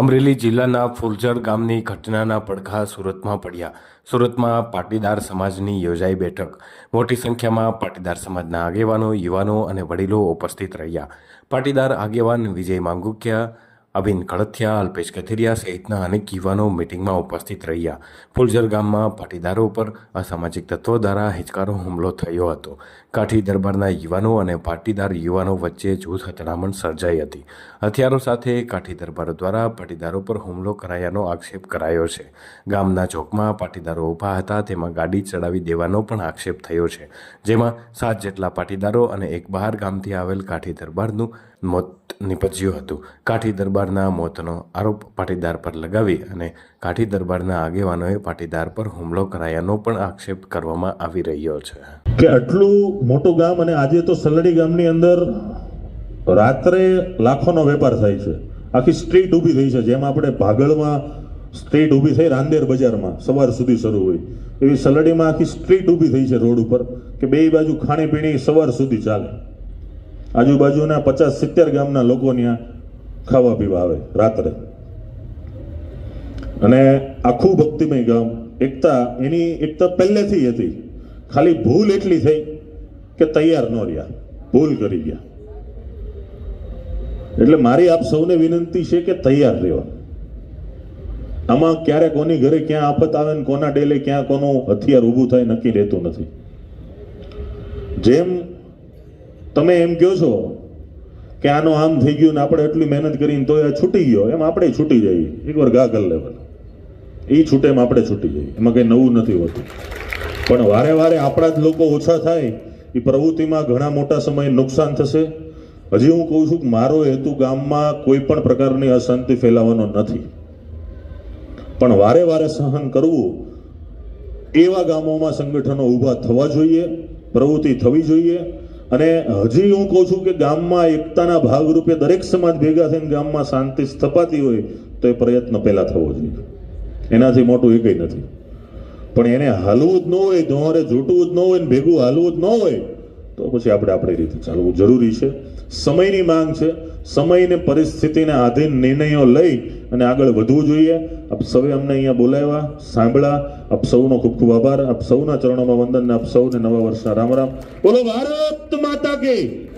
અમરેલી જિલ્લાના ફુલઝર ગામની ઘટનાના પડઘા સુરતમાં પડ્યા. સુરતમાં પાટીદાર સમાજની યોજાઈ બેઠક. મોટી સંખ્યામાં પાટીદાર સમાજના આગેવાનો, યુવાનો અને વડીલો ઉપસ્થિત રહ્યા. પાટીદાર આગેવાન વિજય માંગુકિયા અબિન કળથિયા અલ્પેશ કથિરિયા સહિતના અનેક યુવાનો મિટિંગમાં ઉપસ્થિત રહ્યા. ફુલઝર ગામમાં પાટીદારો પર અસામાજિક તત્વો દ્વારા હિચકારો હુમલો થયો હતો. કાઠી દરબારના યુવાનો અને પાટીદાર યુવાનો વચ્ચે જૂથ અથડામણ સર્જાઈ હતી. હથિયારો સાથે કાઠી દરબારો દ્વારા પાટીદારો પર હુમલો કરાયાનો આક્ષેપ કરાયો છે. ગામના ચોકમાં પાટીદારો ઊભા હતા, તેમાં ગાડી ચડાવી દેવાનો પણ આક્ષેપ થયો છે. જેમાં સાત જેટલા પાટીદારો અને એક બહાર ગામથી આવેલ કાઠી દરબારનું મોત નિપજ્યું હતું. કાઠી દરબારના મોતનો આરોપ પાટીદાર પર લગાવી અને કાઠી દરબારના આગેવાનોએ પાટીદાર પર હુમલો કરાયાનો પણ આક્ષેપ કરવામાં આવી રહ્યો છે. કે આટલું મોટું ગામ અને આજે તો સલડી ગામની અંદર રાત્રે લાખોનો વેપાર થાય છે. આખી સ્ટ્રીટ ઊભી થઈ છે. જેમ આપણે ભાગળમાં સ્ટ્રીટ ઊભી થઈ રાંદેર બજારમાં સવાર સુધી શરૂ હોય, એવી સલડીમાં આખી સ્ટ્રીટ ઊભી થઈ છે રોડ ઉપર, કે બે બાજુ ખાણીપીણી સવાર સુધી ચાલે. આજુબાજુના પચાસ સિત્તેર ગામના લોકો ત્યાં ખાવા પીવા આવે રાત્રે. અને આખું ભક્તિમય ગામ, એકતા એની એકતા પહેલેથી હતી. ખાલી ભૂલ એટલી થઈ કે તૈયાર ન રહ્યા, ભૂલ કરી ગયા. એટલે મારી આપ સૌને વિનંતી છે કે તૈયાર રહેવા. આમાં ક્યારે કોની ઘરે ક્યાં આફત આવે કોના ડેલે ક્યાં કોનું હથિયાર ઊભું થાય નક્કી રહેતું નથી. જેમ તમે એમ કહો છો કે આનો આમ થઈ ગયું ને આપણે એટલી મહેનત કરીને તો એ છૂટી ગયો. એમ આપણે છૂટી જઈએ. એકવાર ગા કરી લેવલ એ છૂટે એમ આપણે છૂટી જઈએ. એમાં કંઈ નવું નથી હોતું. પણ વારે વારે આપણા જ લોકો ઓછા થાય. એ પ્રવૃત્તિમાં ઘણા મોટા સમયે નુકસાન થશે. હજી હું કહું છું કે મારો હેતુ ગામમાં કોઈ પણ પ્રકારની અશાંતિ ફેલાવવાનો નથી. પણ વારે વારે સહન કરવું, એવા ગામોમાં સંગઠનો ઊભા થવા જોઈએ, પ્રવૃત્તિ થવી જોઈએ. અને હજી હું કહું છું કે ગામમાં એકતાના ભાગરૂપે દરેક સમાજ ભેગા થઈને ગામમાં શાંતિ સ્થપાતી હોય તો એ પ્રયત્ન પહેલા થવો જોઈએ એનાથી મોટું એ કંઈ નથી. પણ એને હાલવું જ ન હોય ધોરે જોટવું જ ન હોય ને ભેગું હાલવું જ ન હોય, તો પછી આપણે આપણી રીતે ચાલવું જરૂરી છે. સમયની માંગ છે. સમયને પરિસ્થિતિને આધીન નિર્ણયો લઈ અને આગળ વધવું જોઈએ. આપ સૌએ અમને અહીંયા બોલાવ્યા, સાંભળ્યા. આપ સૌનો ખૂબ ખૂબ આભાર. આપ સૌના ચરણોમાં વંદન આપ સૌને નવા વર્ષના રામ રામ. બોલો, ભારત માતા કી